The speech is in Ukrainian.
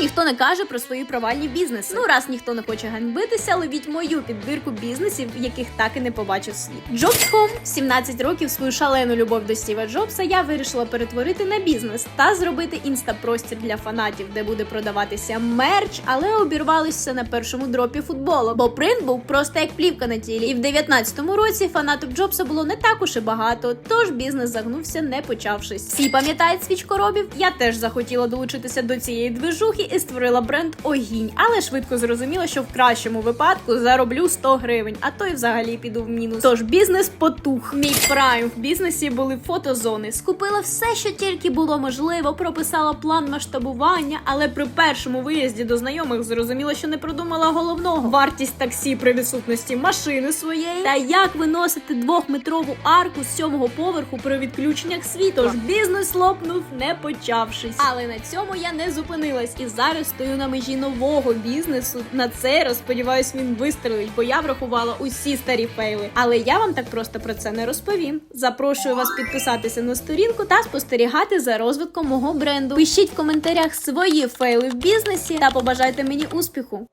ніхто не каже про свої провальні бізнеси. Ну раз ніхто не хоче ганьбитися, ловіть мою підбірку бізнесів, яких так і не побачив світ. Jobs Home. 17 років свою шалену любов до Стіва Джобса я вирішила перетворити на бізнес та зробити інстапростір для фанатів, де буде продаватися мерч, але обірвалися на першому дропі футболу, бо принт був просто як плівка на тілі. І в 19-му році фанаток Джобса було не так уж і багато, тож бізнес загнувся не почавшись. Всі пам'ятають свічкоробів. Я теж захотіла долучитися до цієї движухи і створила бренд Огінь, але швидко зрозуміла, що в кращому випадку зароблю 100 гривень, а то й взагалі піду в мінус. Тож бізнес потух. Мій прайм в бізнесі були фотозони. Скупила все, що тільки було можливо, прописала план масштабування, але при першому виїзді до знайомих зрозуміла, що не продумала головного вартість таксі при відсутності машини своєї та як виносити двохметрову арку з сьомого поверху при відключеннях світу. Тож бізнес лопнув, не почавшись. Але на цьому я не зупинилась і зараз стою на межі нового бізнесу. На цей раз сподіваюсь, він вистрелить, бо я врахувала усі старі фейли. Але я вам так просто про це не розповім. Запрошую вас підписатися на сторінку та спостерігати за розвитком мого бренду. Пишіть в коментарях свої фейли в бізнесі та побажайте мені успіху.